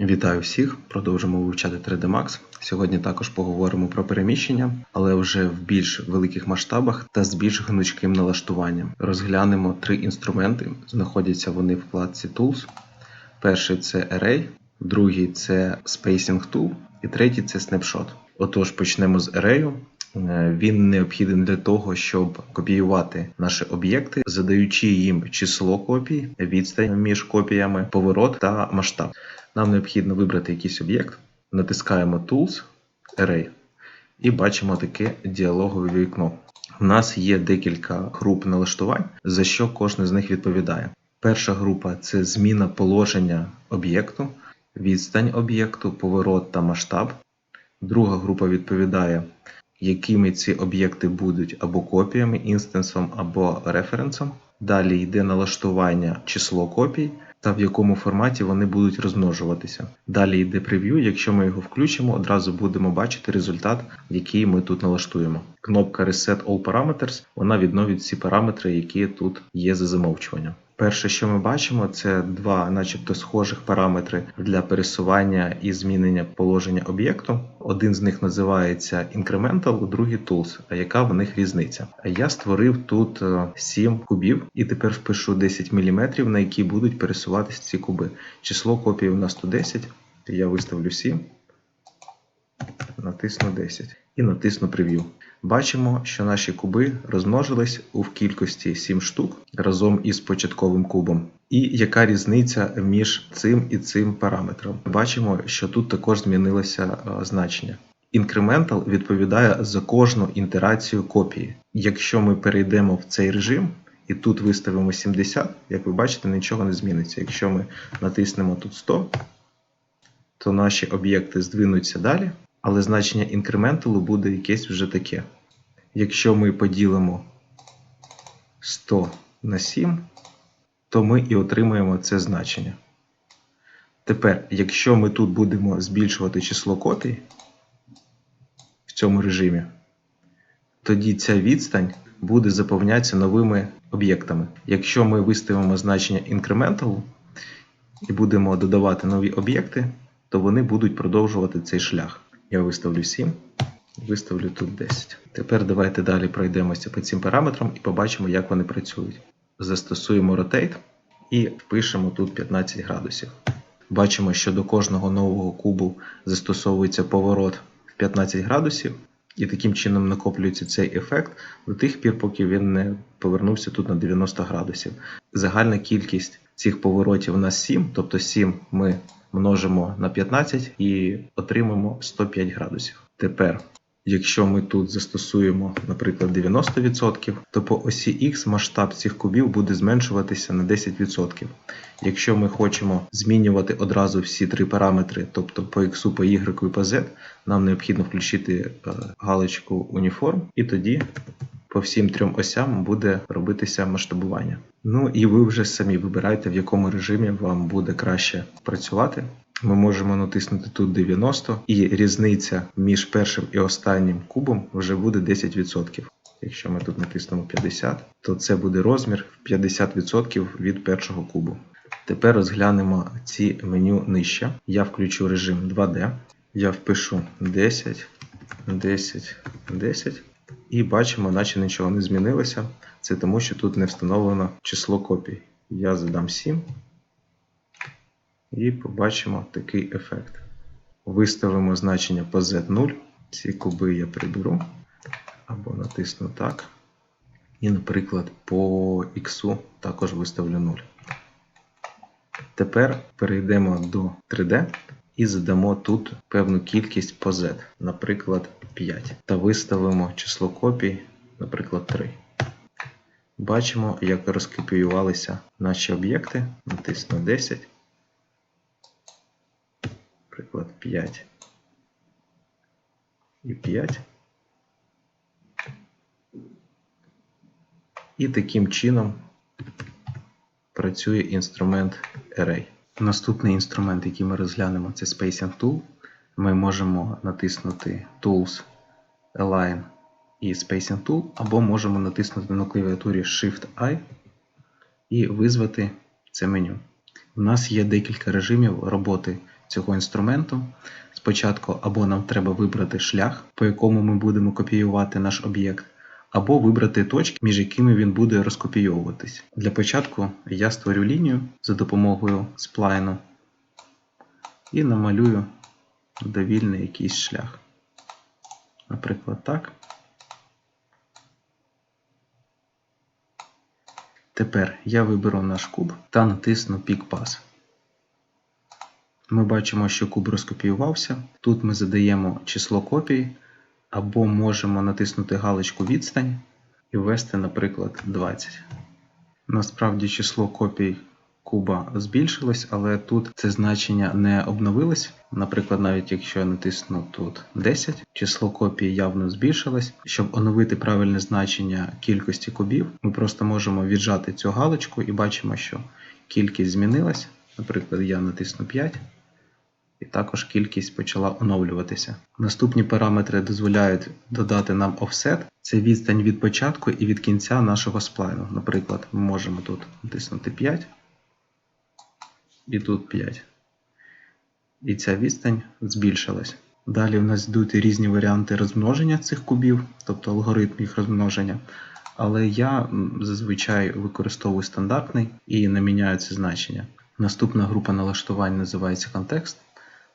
Вітаю всіх! Продовжимо вивчати 3D Max. Сьогодні також поговоримо про переміщення, але вже в більш великих масштабах та з більш гнучким налаштуванням. Розглянемо три інструменти. Знаходяться вони в вкладці Tools. Перший це Array, другий це Spacing Tool і третій це Snapshot. Отож, почнемо з Array. Е, Він необхідний для того, щоб копіювати наші об'єкти, задаючи їм число копій, відстань між копіями, поворот та масштаб. Нам необхідно вибрати якийсь об'єкт, натискаємо Tools, Array і бачимо таке діалогове вікно. У нас є декілька груп налаштувань, за що кожен з них відповідає. Перша група це зміна положення об'єкту, відстань об'єкту, поворот та масштаб. Друга група відповідає, якими ці об'єкти будуть або копіями, інстансом, або референсом. Далі йде налаштування число копій та в якому форматі вони будуть розмножуватися. Далі йде прев'ю. Якщо ми його включимо, одразу будемо бачити результат, який ми тут налаштуємо. Кнопка Reset All Parameters вона відновить всі параметри, які тут є за замовчуванням. Перше, що ми бачимо, це два, начебто, схожих параметри для пересування і змінення положення об'єкту. Один з них називається Incremental, другий Tools. А яка в них різниця? Я створив тут 7 кубів і тепер впишу 10 мм, на які будуть пересуватися ці куби. Число копій у нас 110, я виставлю 7, натисну 10 і натисну прев'ю. Бачимо, що наші куби розмножились у кількості 7 штук разом із початковим кубом. І яка різниця між цим і цим параметром? Бачимо, що тут також змінилося е, значення. Incremental відповідає за кожну інтерацію копії. Якщо ми перейдемо в цей режим і тут виставимо 70, як ви бачите, нічого не зміниться. Якщо ми натиснемо тут 100, то наші об'єкти здвинуться далі, але значення інкременталу буде якесь вже таке. Якщо ми поділимо 100 на 7, то ми і отримаємо це значення. Тепер, якщо ми тут будемо збільшувати число копій в цьому режимі, тоді ця відстань буде заповнятися новими об'єктами. Якщо ми виставимо значення інкременталу і будемо додавати нові об'єкти, то вони будуть продовжувати цей шлях. Я виставлю 7, виставлю тут 10. Тепер давайте далі пройдемося по цим параметрам і побачимо, як вони працюють. Застосуємо Rotate і впишемо тут 15 градусів. Бачимо, що до кожного нового кубу застосовується поворот в 15 градусів, і таким чином накоплюється цей ефект до тих пір, поки він не повернувся тут на 90 градусів. Загальна кількість цих поворотів у нас 7, тобто 7 ми множимо на 15 і отримаємо 105 градусів. Тепер, якщо ми тут застосуємо, наприклад, 90%, то по осі Х масштаб цих кубів буде зменшуватися на 10%. Якщо ми хочемо змінювати одразу всі три параметри, тобто по X, по Y і по Z, нам необхідно включити е, галочку Uniform, і тоді по всім трьом осям буде робитися масштабування. Ну і ви вже самі вибирайте, в якому режимі вам буде краще працювати. Ми можемо натиснути тут 90, і різниця між першим і останнім кубом вже буде 10%. Якщо ми тут натиснемо 50, то це буде розмір 50% від першого кубу. Тепер розглянемо ці меню нижче. Я включу режим 2D. Я впишу 10, 10, 10. І бачимо, наче нічого не змінилося. Це тому, що тут не встановлено число копій. Я задам 7 і побачимо такий ефект. Виставимо значення по Z0. Ці куби я приберу або натисну так. І, наприклад, по X також виставлю 0. Тепер перейдемо до 3D і задамо тут певну кількість по Z, наприклад, 5. Та виставимо число копій, наприклад, 3. Бачимо, як розкопіювалися наші об'єкти. Натисну 10. Наприклад, 5 і 5. І таким чином працює інструмент Array. Наступний інструмент, який ми розглянемо, це Spacing Tool. Ми можемо натиснути Tools, Align і Spacing Tool, або можемо натиснути на клавіатурі Shift-I і визвати це меню. У нас є декілька режимів роботи цього інструменту. Спочатку або нам треба вибрати шлях, по якому ми будемо копіювати наш об'єкт, або вибрати точки, між якими він буде розкопійовуватись. Для початку я створю лінію за допомогою сплайну і намалюю довільний якийсь шлях. Наприклад, так. Тепер я виберу наш куб та натисну Pick Pass. Ми бачимо, що куб розкопіювався. Тут ми задаємо число копій, або можемо натиснути галочку відстань і ввести, наприклад, 20. Насправді число копій куба збільшилось, але тут це значення не обновилось. Наприклад, навіть якщо я натисну тут 10, число копій явно збільшилось. Щоб оновити правильне значення кількості кубів, ми просто можемо віджати цю галочку і бачимо, що кількість змінилась. Наприклад, я натисну 5. І також кількість почала оновлюватися. Наступні параметри дозволяють додати нам offset. Це відстань від початку і від кінця нашого сплайну. Наприклад, ми можемо тут натиснути 5 і тут 5. І ця відстань збільшилась. Далі в нас йдуть різні варіанти розмноження цих кубів, тобто алгоритм їх розмноження. Але я зазвичай використовую стандартний і не міняю це значення. Наступна група налаштувань називається контекст.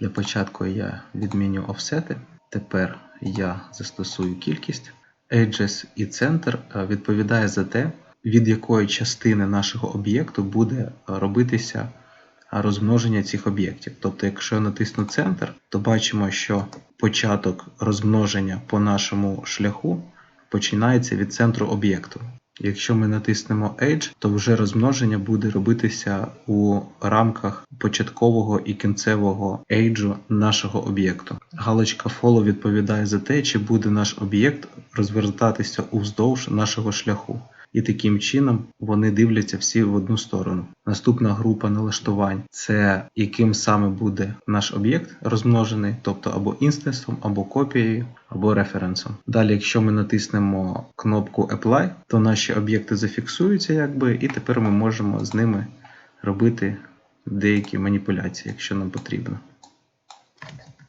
Для початку я відміню офсети. Тепер я застосую кількість. Edges і центр е, відповідає за те, від якої частини нашого об'єкту буде робитися розмноження цих об'єктів. Тобто, якщо я натисну центр, то бачимо, що початок розмноження по нашому шляху починається від центру об'єкту. Якщо ми натиснемо Edge, то вже розмноження буде робитися у рамках початкового і кінцевого ейджу нашого об'єкту. Галочка Follow відповідає за те, чи буде наш об'єкт розвертатися уздовж нашого шляху. І таким чином вони дивляться всі в одну сторону. Наступна група налаштувань це яким саме буде наш об'єкт розмножений, тобто або інстансом, або копією, або референсом. Далі, якщо ми натиснемо кнопку Apply, то наші об'єкти зафіксуються, якби, і тепер ми можемо з ними робити деякі маніпуляції, якщо нам потрібно.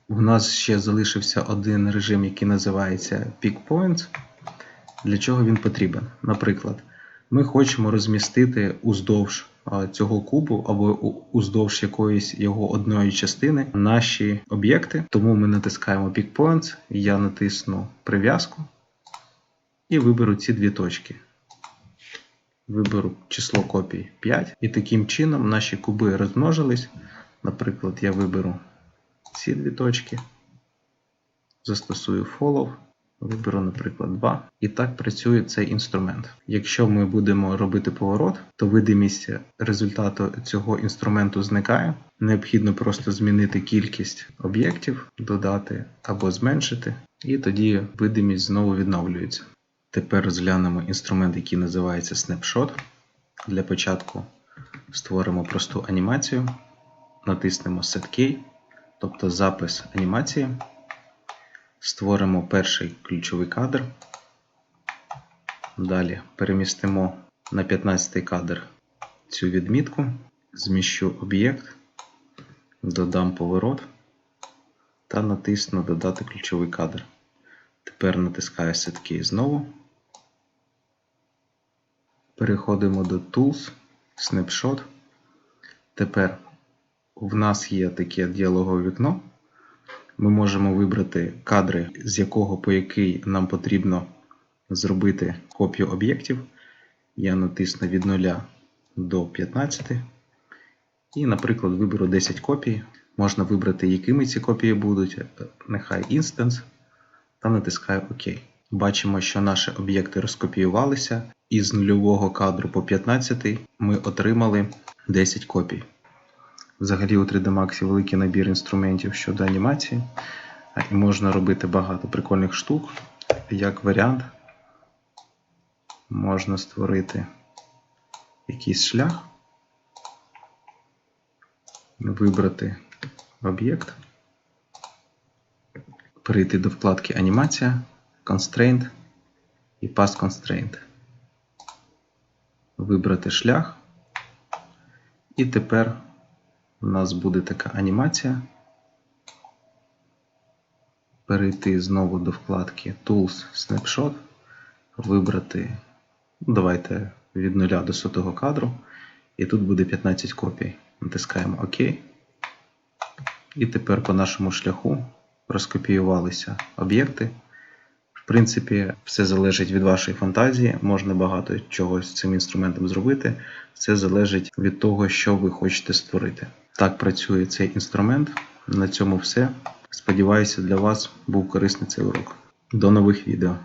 У нас ще залишився один режим, який називається Peak Points. Для чого він потрібен? Наприклад, ми хочемо розмістити уздовж цього кубу або уздовж якоїсь його одної частини наші об'єкти. Тому ми натискаємо Pick Points, я натисну прив'язку і виберу ці дві точки. Виберу число копій 5, і таким чином наші куби розмножились. Наприклад, я виберу ці дві точки, застосую follow, виберу, наприклад, 2. І так працює цей інструмент. Якщо ми будемо робити поворот, то видимість результату цього інструменту зникає. Необхідно просто змінити кількість об'єктів, додати або зменшити, і тоді видимість знову відновлюється. Тепер розглянемо інструмент, який називається Snapshot. Для початку створимо просту анімацію, натиснемо Set Key, тобто запис анімації. Створимо перший ключовий кадр. Далі перемістимо на 15 кадр цю відмітку, зміщу об'єкт, додам поворот та натисну Додати ключовий кадр. Тепер натискаю Set знову. Переходимо до Tools, Snapshot. Тепер в нас є таке діалогове вікно. Ми можемо вибрати кадри, з якого по який нам потрібно зробити копію об'єктів. Я натисну від 0 до 15. І, наприклад, виберу 10 копій. Можна вибрати, якими ці копії будуть. Нехай інстанс. Та натискаю ОК. Бачимо, що наші об'єкти розкопіювалися, і з нульового кадру по 15 ми отримали 10 копій. Взагалі у 3D Max великий набір інструментів щодо анімації, і можна робити багато прикольних штук. Як варіант, можна створити якийсь шлях, вибрати об'єкт, перейти до вкладки Анімація, Constraint і Path Constraint. Вибрати шлях. І тепер у нас буде така анімація. перейти знову до вкладки Tools Snapshot, вибрати, давайте від 0 до 100 кадру, і тут буде 15 копій. Натискаємо ОК. І тепер по нашому шляху розкопіювалися об'єкти. В принципі, все залежить від вашої фантазії. Можна багато чого з цим інструментом зробити. Це залежить від того, що ви хочете створити. Так працює цей інструмент. На цьому все. Сподіваюся, для вас був корисний цей урок. До нових відео.